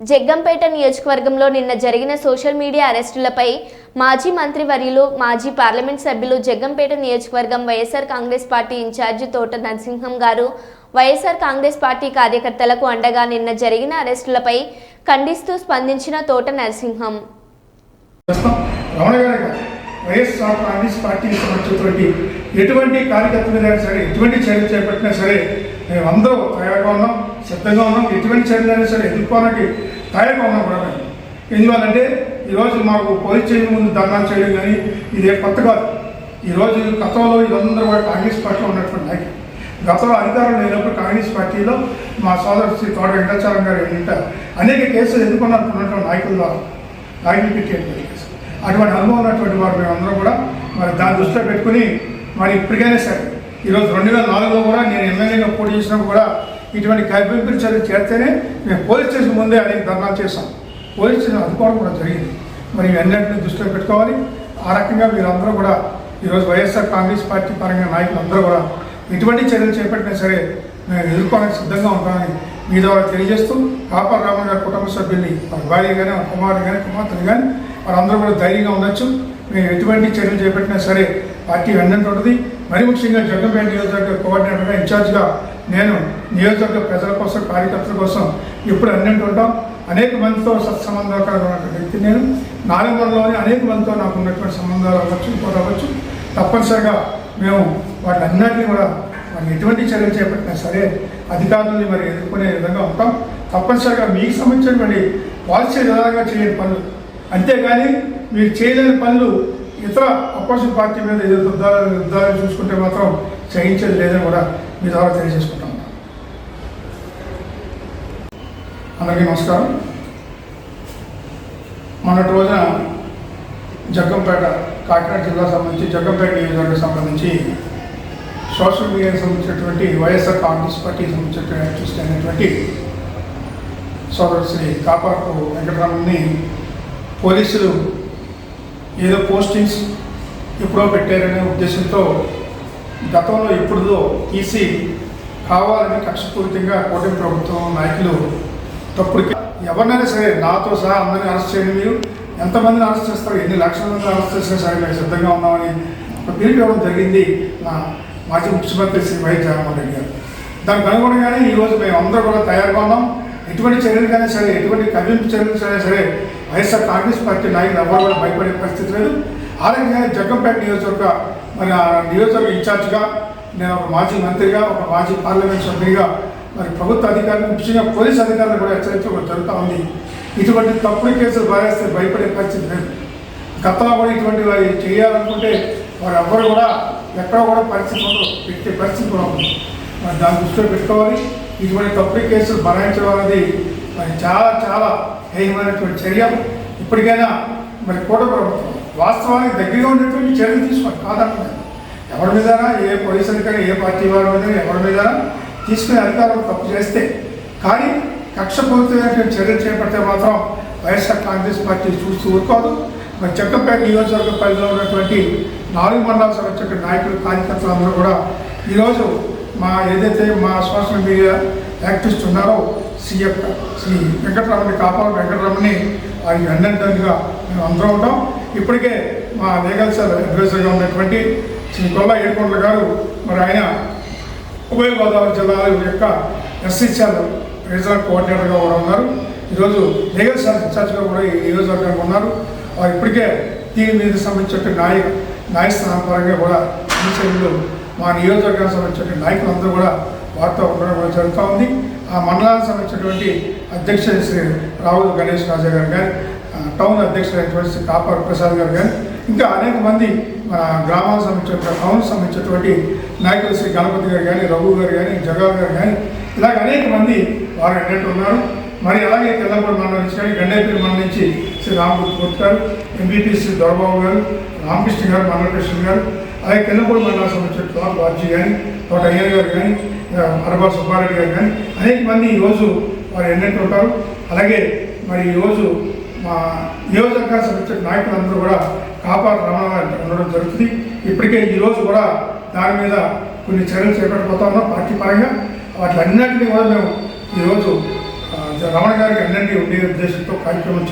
జగ్గంపేట నియోజకవర్గంలో నిన్న జరిగిన సోషల్ మీడియా అరెస్టులపై మాజీ మంత్రివర్యులు మాజీ పార్లమెంట్ సభ్యులు జగ్గంపేట నియోజకవర్గం వైఎస్ఆర్ కాంగ్రెస్ పార్టీ ఇన్ఛార్జి తోట నరసింహం గారు వైఎస్ఆర్ కాంగ్రెస్ పార్టీ కార్యకర్తలకు అండగా నిన్న జరిగిన అరెస్టులపై ఖండిస్తూ స్పందించిన తోట నరసింహం. వైఎస్ఆర్ కాంగ్రెస్ పార్టీకి సంబంధించినటువంటి ఎటువంటి కార్యకర్తలు సరే ఎటువంటి చర్యలు చేపట్టినా సరే మేము అందరూ తయారుగా ఉన్నాం. సిద్ధంగా ఉన్నాం. ఎటువంటి చర్యలైనా సరే ఎదుర్కోవడానికి తయారుగా ఉన్నాం కూడా మేము. ఎందువల్లంటే ఈరోజు మాకు పోలీస్ చేయడం ముందు ధర్నాలు చేయడం కానీ ఇదే కొత్త కాదు. ఈరోజు గతంలో ఇదందరూ కూడా కాంగ్రెస్ పార్టీలో ఉన్నటువంటి నాయకులు. గతంలో అధికారం లేనప్పుడు కాంగ్రెస్ పార్టీలో మా సోదరు శ్రీ తోట వెంకటాచారం గారు ఏంటంటే అనేక కేసులు ఎదుర్కొన్నటువంటి నాయకుల ద్వారా నాయకులు పెట్టేటువంటి కేసు. అటువంటి అనుభవం ఉన్నటువంటి వారు మేమందరం కూడా మరి దాని దృష్టిలో పెట్టుకుని మరి ఇప్పటికైనా సరే ఈరోజు రెండు వేల నాలుగులో కూడా నేను ఎమ్మెల్యేగా పోటీ చేసినప్పుడు కూడా ఇటువంటి కల్పింపు చర్యలు చేస్తేనే మేము పోలీస్ స్టేషన్ ముందే అనేక ధర్నాలు చేస్తాం పోలీస్ స్టేషన్ అదుకోవడం కూడా జరిగింది. మరి ఇవన్నింటినీ దృష్టిలో పెట్టుకోవాలి. ఆ రకంగా మీరందరూ కూడా ఈరోజు వైఎస్ఆర్ కాంగ్రెస్ పార్టీ పరంగా నాయకులు అందరూ కూడా ఎటువంటి చర్యలు చేపట్టినా సరే మేము ఎదుర్కోవడానికి సిద్ధంగా ఉంటామని మీ ద్వారా తెలియజేస్తూ కాపర్ రామన్ గారి కుటుంబ సభ్యుల్ని వారి భార్య కానీ వారి కానీ కుమార్తెలు కానీ వారందరూ కూడా ధైర్యంగా ఉండొచ్చు. మేము ఎటువంటి చర్యలు చేపట్టినా సరే పార్టీ వెన్నంత ఉంటుంది. మరి ముఖ్యంగా జగ్గంపేట నియోజకవర్గ కోఆర్డినేటర్గా ఇన్ఛార్జ్గా నేను నియోజకవర్గ ప్రజల కోసం కార్యకర్తల కోసం ఇప్పుడు అన్నింటి ఉంటాం. అనేక మందితో సత్సంబంధాలు ఉన్నటువంటి వ్యక్తి నేను. నారాయణలోని అనేక మందితో నాకు ఉన్నటువంటి సంబంధాలు అవ్వచ్చు ఇంకోటి అవ్వచ్చు. తప్పనిసరిగా మేము వాటిలన్నింటినీ కూడా మరి ఎటువంటి చర్యలు చేపట్టినా సరే అధికారులని మరి ఎదుర్కొనే విధంగా ఉంటాం. తప్పనిసరిగా మీకు సంబంధించినటువంటి పాలసీ విధానంగా చేయని పనులు. అంతేగాని మీరు చేయలేని పనులు ఇతర అపోజిషన్ పార్టీ మీద ఏదైతే యుద్ధాలు చూసుకుంటే మాత్రం చేయించేది లేదని కూడా మీ ద్వారా తెలియజేసుకుంటాం. అందరికీ నమస్కారం. మొన్నటి రోజున జగ్గంపేట కాకినాడ జిల్లా సంబంధించి జగ్గంపేట నియోజకవర్గం సంబంధించి సోషల్ మీడియాకి సంబంధించినటువంటి వైఎస్ఆర్ కాంగ్రెస్ పార్టీకి సంబంధించినటువంటి యాక్టివిస్ట్ సోదరు శ్రీ కాపాకు వెంకటరామన్ని పోలీసులు ఏదో పోస్టింగ్స్ ఎప్పుడో పెట్టారనే ఉద్దేశంతో గతంలో ఎప్పుడుదో తీసి కావాలని కక్షపూరితంగా కూటమి ప్రభుత్వం నాయకులు తప్పుడు ఎవరినైనా సరే నాతో సహా అందరినీ అరెస్ట్ చేయండి మీరు. ఎంతమందిని అరెస్ట్ చేస్తారు? ఎన్ని లక్షల మంది అరెస్ట్ చేసినా సరే మేము సిద్ధంగా ఉన్నామని ఒక పిలుపు జరిగింది మా మాజీ ముఖ్యమంత్రి శ్రీ వైఎస్ జగన్మోహన్ రెడ్డి గారు. దానికి అనుగుణంగానే ఈరోజు మేము అందరూ కూడా తయారుగా ఉన్నాం. ఎటువంటి చర్యలకైనా సరే ఎటువంటి కవింపు చర్యలు సరే సరే వైఎస్ఆర్ కాంగ్రెస్ పార్టీ నాయకులు ఎవరు కూడా భయపడే పరిస్థితి లేదు. ఆ రకంగా జగ్గంపేట నియోజకవర్గ మరి ఆ నియోజకవర్గ ఇన్ఛార్జ్గా నేను ఒక మాజీ మంత్రిగా ఒక మాజీ పార్లమెంట్ సభ్యుడిగా మరి ప్రభుత్వ అధికారులు ముఖ్యంగా పోలీస్ అధికారులు కూడా హెచ్చరించడం జరుగుతూ ఉంది. ఇటువంటి తప్పుడు కేసులు భారేస్తే భయపడే పరిస్థితి లేదు. గతంలో కూడా ఇటువంటి వారు చేయాలనుకుంటే వారు ఎవరు కూడా ఎక్కడ కూడా పరిస్థితి పెట్టే పరిస్థితి కూడా ఉంది మరి దాని దృష్టిలో పెట్టుకోవాలి. ఇటువంటి తప్పుడు కేసులు భరాయించడం అనేది మరి చాలా చాలా హేయమైనటువంటి చర్య ఇప్పటికైనా మరి కూట ప్రభుత్వం వాస్తవానికి దగ్గరగా ఉండేటువంటి చర్యలు తీసుకోండి కాదనుకున్నాను ఎవరి మీద ఏ పోలీస్ ఏ పార్టీ వారి మీద ఎవరి మీద తీసుకునే అధికారం తప్పు చేస్తే కానీ కక్షపూరితమైనటువంటి చర్యలు చేపడితే మాత్రం వైఎస్ఆర్ కాంగ్రెస్ పార్టీ చూస్తూ ఊరుకోదు. మరి చెక్కపేట నియోజకవర్గ పరిధిలో ఉన్నటువంటి నాలుగు మండలాలకు సంబంధించిన నాయకులు కార్యకర్తలు అందరూ కూడా ఈరోజు మా ఏదైతే మా సోషల్ మీడియా యాక్టివిస్ట్ ఉన్నారో సీఎం శ్రీ వెంకటరమణి కాపాడు వెంకటరమణి ఆయన అన్నంతగా మేము అందరం ఉంటాం. ఇప్పటికే మా లీగల్ సార్ అడ్వైజర్గా ఉన్నటువంటి శ్రీ గొల్లా ఏడుకొండల గారు మరి ఆయన ఉభయ గోదావరి జిల్లాల యొక్క ఎస్సీసీఎల్ రీజనల్ కోఆర్డినేటర్గా కూడా ఉన్నారు. ఈరోజు లీగల్ సార్ ఇన్ఛార్జ్గా కూడా ఈ నియోజకవర్గానికి ఉన్నారు. వారు ఇప్పటికే దీని మీద సంబంధించిన న్యాయ న్యాయస్థానం పరంగా కూడా ఈ మా నియోజకవర్గానికి సంబంధించిన నాయకులందరూ కూడా వార్త ఉండడం కూడా జరుగుతూ ఉంది. ఆ మండలానికి సంబంధించినటువంటి అధ్యక్షుడు శ్రీ రావుల గణేష్ రాజా గారు కానీ టౌన్ అధ్యక్షుడైనటువంటి శ్రీ కాపర్ ప్రసాద్ గారు కానీ ఇంకా అనేక మంది మన గ్రామాలకు సంబంధించిన టౌన్ సంబంధించినటువంటి నాయకులు శ్రీ గణపతి గారు కానీ రఘు గారు కానీ జగాల్ గారు కానీ ఇలాగ అనేక మంది వారు ఏంటంటే ఉన్నారు. మరి అలాగే తెల్లపూడి మండలం నుంచి కానీ గండేపల్లి మండలం నుంచి శ్రీ రామకృష్ణ గారు ఎంపీపీ శ్రీ దొరబాబు గారు రామకృష్ణ గారు మండలకృష్ణ గారు అలాగే తెల్లపూడి మండలం సంబంధించిన తోట కానీ తోట అయ్యర్ గారు కానీ అరబా సుబ్బారెడ్డి గారు కానీ అనేక మంది ఈరోజు వారు ఎన్నట్టు ఉంటారు. అలాగే మరి ఈరోజు మా నియోజకవర్గానికి సంబంధించిన నాయకులందరూ కూడా కాపాడు రమణ ఉండడం జరుగుతుంది. ఇప్పటికే ఈరోజు కూడా దాని మీద కొన్ని చర్యలు చేపట్టబోతా ఉన్నాం. పార్టీ పరంగా వాటిలన్నింటినీ కూడా మేము ఈరోజు రమణ గారికి అన్నంటి ఉండే ఉద్దేశంతో కార్యక్రమం